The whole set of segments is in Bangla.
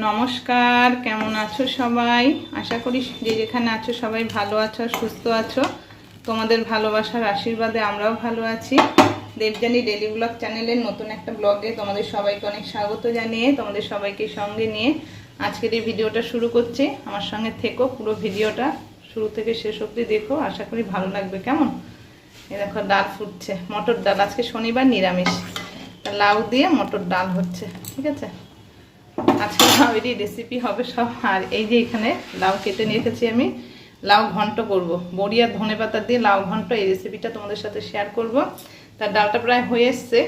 নমস্কার, কেমন আছো সবাই? আশা করি যে যেখানে আছো সবাই ভালো আছো সুস্থ আছো। তোমাদের ভালোবাসার আশীর্বাদে আমরাও ভালো আছি। দেবজানি ডেলি ব্লগ চ্যানেলের নতুন একটা ব্লগে তোমাদের সবাইকে অনেক স্বাগত জানিয়ে, তোমাদের সবাইকে সঙ্গে নিয়ে আজকের এই ভিডিওটা শুরু করছি। আমার সঙ্গে থেকো, পুরো ভিডিওটা শুরু থেকে শেষ অবধি দেখো। আশা করি ভালো লাগবে, কেমন? এই দেখো, ডাল ফুটছে, মটর ডাল। আজকে শনিবার নিরামিষ। লাউ দিয়ে মটর ডাল হচ্ছে, ঠিক আছে? আজকে লাউয়েরই রেসিপি হবে সব। আর এই যে এখানে লাউ কেটে নিয়ে এসেছি আমি। লাউ ঘন্ট করব। বড়ি আর ধনে পাতা দিয়ে লাউ ঘন্ট এই রেসিপিটা তোমাদের সাথে শেয়ার করব। তার ডালটা প্রায় হয়ে এসছে।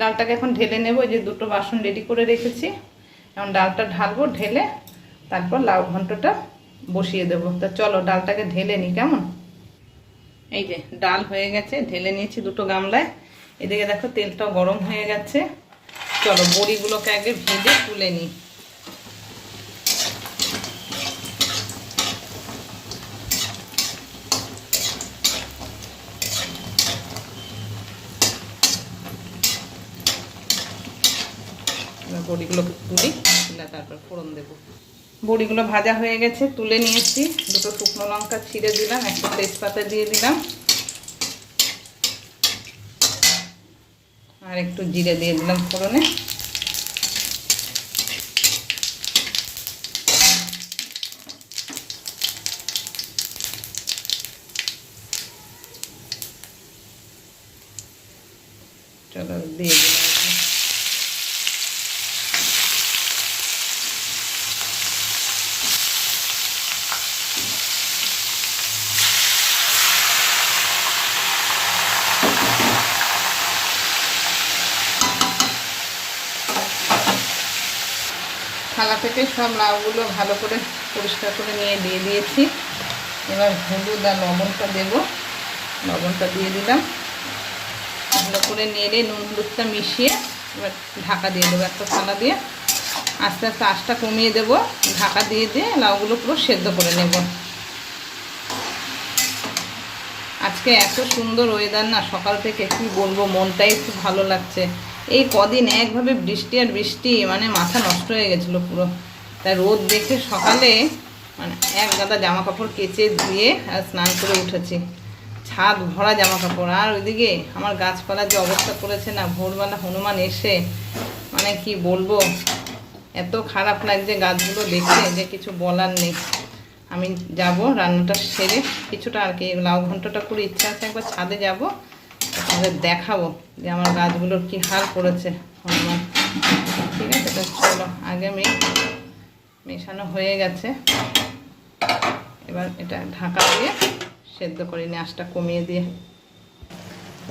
ডালটাকে এখন ঢেলে নেব। যে দুটো বাসন রেডি করে রেখেছি। এখন ডালটা ঢালবো, ঢেলে তারপর লাউ ঘন্টটা বসিয়ে দেবো। তা চলো ডালটাকে ঢেলে নিই কেমন? এই যে ডাল হয়ে গেছে, ঢেলে নিয়েছি দুটো গামলায়। এদিকে দেখো তেলটাও গরম হয়ে গেছে। চলো বড়িগুলোকে আগে ভেজে তুলে নিই এবার বড়িগুলোকে তুলি, তুলে তারপর ফোড়ন দেবো। বড়িগুলো ভাজা হয়ে গেছে, তুলে নিয়েছি। দুটো শুকনো লঙ্কা ছিঁড়ে দিলাম, একটা তেজপাতা দিয়ে দিলাম। আর একটু জিরে দিয়ে দিলাম ফোড়নে। চলো, দিয়ে দিলাম। থালা থেকে সব লাউগুলো ভালো করে পরিষ্কার করে নিয়ে দিয়ে দিয়েছি। এবার হলুদ আর লবণটা দেবো। লবণটা দিয়ে দিলাম। ভালো করে নেড়ে নুন হলুদটা মিশিয়ে এবার ঢাকা দিয়ে দেবো একটা থালা দিয়ে। আস্তে আস্তে আঁচটা কমিয়ে দেবো। ঢাকা দিয়ে দিয়ে লাউগুলো পুরো সেদ্ধ করে নেব। আজকে এত সুন্দর ওয়েদার না, সকাল থেকে কি বলব, মনটাই খুব ভালো লাগছে। এই কদিন একভাবে বৃষ্টি আর বৃষ্টি মানে মাথা নষ্ট হয়ে গেছিল পুরো। তাই রোদ দেখে সকালে মানে এক গাদা জামা কাপড় কেচে ধুয়ে আর স্নান করে উঠেছি। ছাদ ভরা জামা কাপড় আর ওইদিকে আমার গাছপালার যে অবস্থা করেছে না, ভোরবেলা হনুমান এসে মানে কি বলব, এত খারাপ লাগছে গাছগুলো দেখে যে কিছু বলার নেই। আমি যাব, রান্নাটা সেরে কিছুটা আর কি, লাউ ঘন্টটা করে ইচ্ছা আছে একবার ছাদে যাব। তাহলে দেখাবো যে আমার গাছগুলোর কি হাল করেছে হনুমান। ঠিক আছে, তো চলো, আগে আমি মেশানো হয়ে গেছে। এবার এটা ঢাকা দিয়ে সেদ্ধ করে আঁচটা কমিয়ে দিয়ে।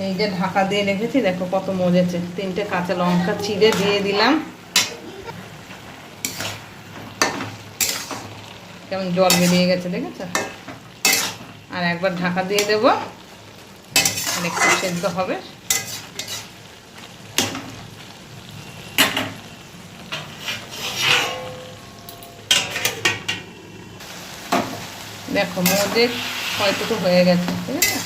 এই যে ঢাকা দিয়ে রেখেছি, দেখো কত মজেছে। তিনটে কাঁচা লঙ্কা চিড়ে দিয়ে দিলাম। কেমন জল বেরিয়ে গেছে, দেখেছ? আর একবার ঢাকা দিয়ে দেবো। আর একটু সেদ্ধ হবে। দেখো মজে হয়তো হয়ে গেছে, ঠিক আছে?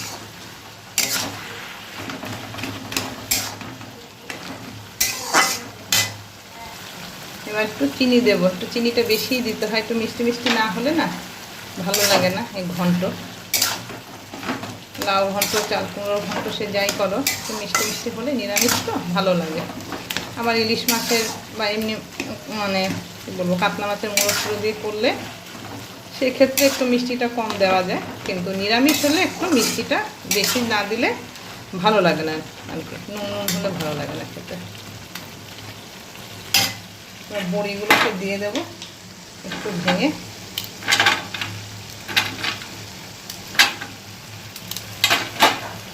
এবার একটু চিনি দেবো। একটু চিনিটা বেশিই দিতে হয়, একটু মিষ্টি মিষ্টি না হলে না ভালো লাগে না এই ঘন্ট। লাউ ঘন্ট, চাল কুমড়োর ঘন্ট, সে যাই করো। মিষ্টি মিষ্টি হলে নিরামিষ তো, ভালো লাগে। আবার ইলিশ মাছের বা এমনি মানে কী বলব, কাতলা মাছের মুড়ো ফুড়ো দিয়ে করলে সেক্ষেত্রে একটু মিষ্টিটা কম দেওয়া যায়। কিন্তু নিরামিষ হলে একটু মিষ্টিটা বেশি না দিলে ভালো লাগে না। আর কি, নুন নুন হলে ভালো লাগে না খেতে। বড়িগুলোকে দিয়ে দেবো, একটু ভেঙে।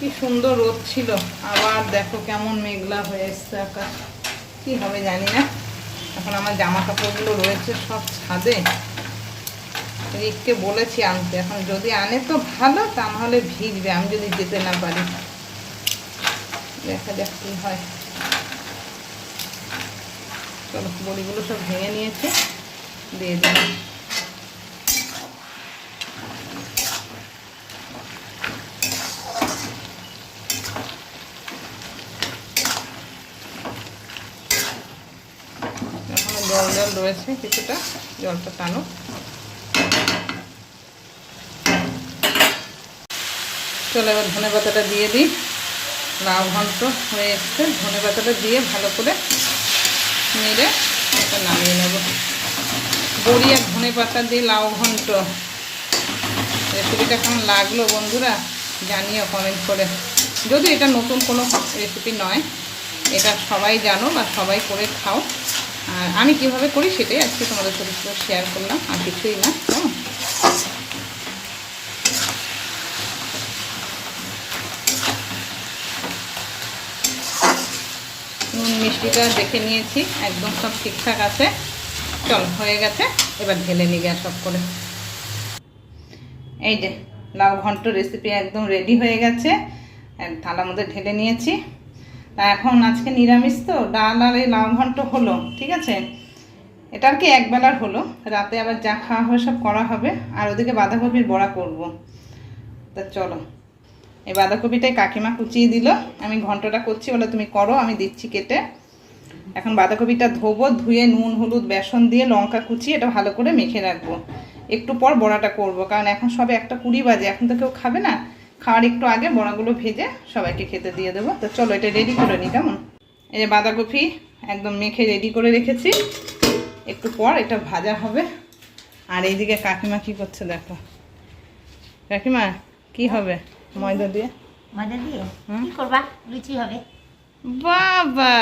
কি সুন্দর রোদ ছিল। আবার দেখো কেমন মেঘলা হয়ে এসছে আকাশ। কি হবে জানি না। এখন আমার জামা কাপড়গুলো রয়েছে সব ছাদে। রিককে বলেছি আনতে। এখন যদি আনে তো ভালো, তা নাহলে ভিজবে। আমি যদি যেতে না পারি। দেখা যাক কী হয়। চলো, বড়িগুলো সব ভেঙে নিয়েছে। দিয়ে দিলাম। জল রয়েছে কিছুটা, জলটা টানো চলে এবার ধনে পাতাটা দিয়ে দিই। লাউ ঘন্ট হয়ে এসছে। ধনে পাতাটা দিয়ে ভালো করে নেড়ে এটা নামিয়ে নেব। বড়ি আর ধনে পাতা দিয়ে লাউ ঘন্ট। রেসিপিটা কেমন লাগল বন্ধুরা জানিও কমেন্ট করে। যদি এটা নতুন কোনো রেসিপি নয়, এটা সবাই জানো বা সবাই করে খাও। আর আমি কীভাবে করি সেটাই আজকে তোমাদের সাথে শেয়ার করলাম, আর কিছুই না, কেমন? নুন, মিষ্টিটা দেখে নিয়েছি, একদম সব ঠিকঠাক আছে। চল, হয়ে গেছে, এবার ঢেলে নিই গ্যাস সব করে। এই যে লাউ ঘন্ট রেসিপি একদম রেডি হয়ে গেছে। থালার মধ্যে ঢেলে নিয়েছি। তা এখন আজকে নিরামিষ তো, ডাল আর এই লাউ ঘন্ট হলো, ঠিক আছে? এটা আর কি একবেলার হলো, রাতে আবার যা খাওয়া হবে সব করা হবে, আর ওদিকে বাঁধাকপির বড়া করব। তা চলো, এই বাঁধাকপিটাই কাকিমা কুচিয়ে দিল, আমি ঘন্টটা করছি, বলে তুমি করো, আমি দিচ্ছি কেটে। এখন বাঁধাকপিটা ধোবো, ধুয়ে নুন, হলুদ, বেসন দিয়ে লঙ্কা কুচিয়ে এটা ভালো করে মেখে রাখব। একটু পর বড়াটা করব, কারণ এখন সবে একটা কুড়ি বাজে, এখন তো কেউ খাবে না। খাওয়ার একটু আগে বড়াগুলো ভেজে সবাইকে খেতে দিয়ে দেবো। তো চলো এটা রেডি করে নিই কেমন? এই যে বাঁধাকপি একদম মেখে রেডি করে রেখেছি। একটু পর এটা ভাজা হবে। আর এইদিকে কাকিমা কি করছে দেখো। কাকিমা কি হবে ময়দা দিয়ে? ময়দা দিয়ে? কি করবা? লুচি হবে। বাবা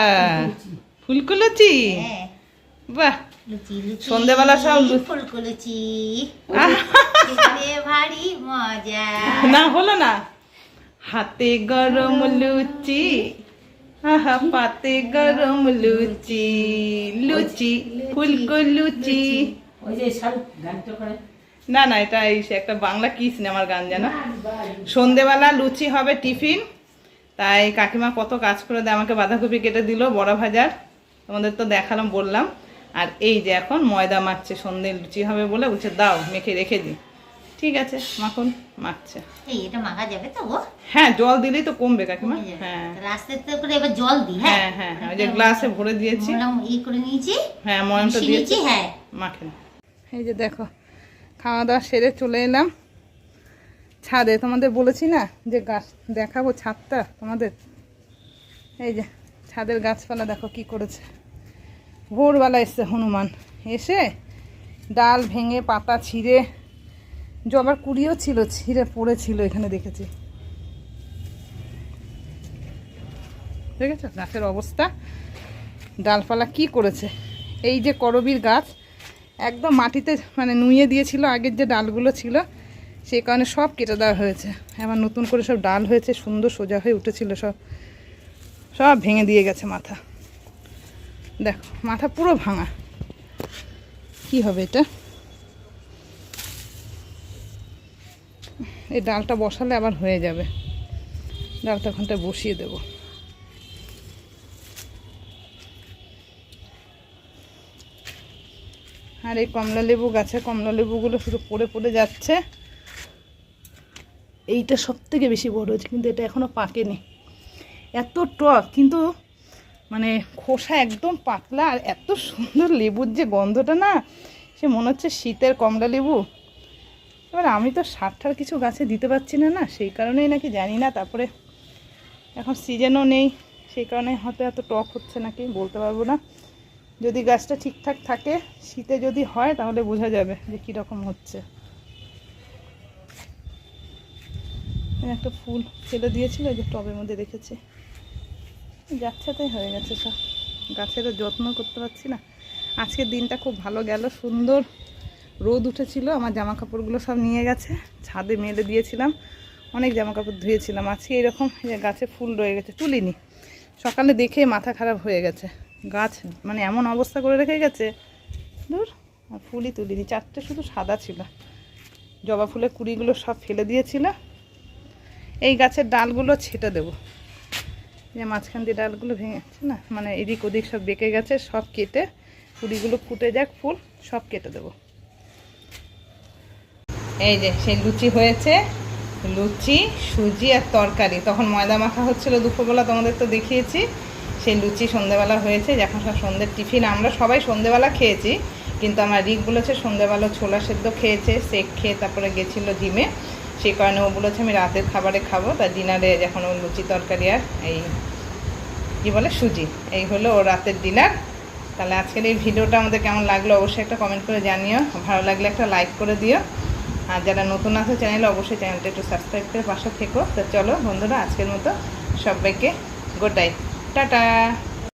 ফুলকো লুচি হ্যাঁ। বাহ। সন্ধেবেলা সব লু- ফুলকো লুচি। আহ! খেতে ভারী মজা। না হলো না। হাতে গরম লুচি। আহা পাতে গরম লুচি। লুচি ফুলকো লুচি। না না এটা এই একটা বাংলা কি সিনেমার গান জানো? সন্ধেবেলা লুচি হবে টিফিন। তাই কাকিমা কত কাজ করে দেয় আমাকে বাঁধাকপি কেটে দিল বড়া ভাজার। তোমাদের তো দেখালাম বললাম। আর এই যে এখন ময়দা মাখছে সন্ধে লুচি হবে বলে বলছে দাও মেখে রেখে দিই। ঠিক আছে মাখন মাখছে। এই এটা মাখা যাবে তো হ্যাঁ জল দিলেই তো কমবে কাকিমা। হ্যাঁ। করে এবার জল দিই হ্যাঁ? হ্যাঁ হ্যাঁ হ্যাঁ ওই যে গ্লাসে ভরে দিয়েছি। ই করে নিয়েছি। হ্যাঁ ময়মটা দিয়েছি। হ্যাঁ। মাখেন এই যে দেখো খাওয়া দাওয়া সেরে চলে এলাম। ছাদে তোমাদের বলেছি না যে গাছ দেখাবো ছাদটা তোমাদের? এই যে ছাদের গাছপালা দেখো কি করেছে। ভোরবেলা এসছে হনুমান। এসে ডাল ভেঙে পাতা ছিঁড়ে জবার কুড়িও ছিল, ছিঁড়ে পড়েছিল এখানে দেখেছি। দেখেছ? গাছের অবস্থা। ডালপালা কি করেছে? এই যে করবির গাছ, একদম মাটিতে মানে নুয়ে দিয়েছিল আগের যে ডালগুলো ছিল সেই কারণে সব কেটে দেওয়া হয়েছে। এবার নতুন করে সব ডাল হয়েছে, সুন্দর সোজা হয়ে উঠেছিল সব। সব ভেঙে দিয়ে গেছে মাথা। দেখো, মাথা পুরো ভাঙা। কি হবে এটা? এই ডালটা বসালে আবার হয়ে যাবে। ডালটা ওখানটায় বসিয়ে দেবো। আর এই কমলা লেবু গাছে কমলা লেবুগুলো শুধু পড়ে পড়ে যাচ্ছে। এইটা সব থেকে বেশি বড় হয়েছে, কিন্তু এটা এখনও পাকেনি। এত টক, কিন্তু মানে খোসা একদম পাতলা আর এত সুন্দর লেবুর যে গন্ধটা না, সে মনে হচ্ছে শীতের কমলা লেবু। এবার আমি তো সারটার কিছু গাছে দিতে পারছি না না, সেই কারণেই নাকি জানি না, তারপরে এখন সিজনও নেই, সেই কারণে হয়তো এত টক হচ্ছে নাকি, বলতে পারব না। যদি গাছটা ঠিকঠাক থাকে, শীতে যদি হয় তাহলে বোঝা যাবে যে কীরকম হচ্ছে। একটা ফুল ফেলে দিয়েছিল যে টবের মধ্যে রেখেছি। যাচ্ছে তাই হয়ে গেছে সব। গাছেরও যত্ন করতে পারছি না। আজকের দিনটা খুব ভালো গেল, সুন্দর। রোদ উঠেছিল, আমার জামা কাপড়গুলো সব নিয়ে গেছে। ছাদে মেলে দিয়েছিলাম, অনেক জামা কাপড় ধুয়েছিলাম। আজকে এরকম গাছে ফুল রয়ে গেছে, তুলিনি। সকালে দেখে মাথা খারাপ হয়ে গেছে। গাছ মানে এমন অবস্থা করে রেখে গেছে দূর আর ফুলই তুলিনি। চারটে শুধু সাদা ছিল। জবা ফুলের কুড়িগুলো সব ফেলে দিয়েছিল। এই গাছের ডালগুলো ছেটে দেবো। যে মাঝখান দিয়ে ডালগুলো ভেঙে ভেঙেছে না মানে এদিক ওদিক সব বেঁকে গেছে, সব কেটে কুড়িগুলো ফুটে যাক, ফুল সব কেটে দেবো। এই যে সেই লুচি হয়েছে, লুচি, সুজি আর তরকারি। তখন ময়দা মাখা হচ্ছিল দুপুরবেলা, তোমাদের তো দেখিয়েছি। সেই লুচি সন্ধেবেলা হয়েছে যখন সব সন্ধ্যের টিফিন। আমরা সবাই সন্ধেবেলা খেয়েছি, কিন্তু আমার রিক বলেছে সন্ধেবেলা ছোলা সেদ্ধ খেয়েছে, সেক খেয়ে তারপরে গেছিল জিমে। সেই কারণে ও বলেছে, আমি রাতের খাবারে খাব তার ডিনারে যখন ও লুচি তরকারি আর এই কী বলে, সুজি। এই হলো ও রাতের ডিনার। তাহলে আজকের এই ভিডিওটা আমাদের কেমন লাগল অবশ্যই একটা কমেন্ট করে জানিও। ভালো লাগলে একটা লাইক করে দিও। আর যারা নতুন আছে চ্যানেলে অবশ্যই চ্যানেলটা একটু সাবস্ক্রাইব করে পাশে থেকো। তো চলো বন্ধুরা, আজকের মতো সবাইকে গোটাই টাটা!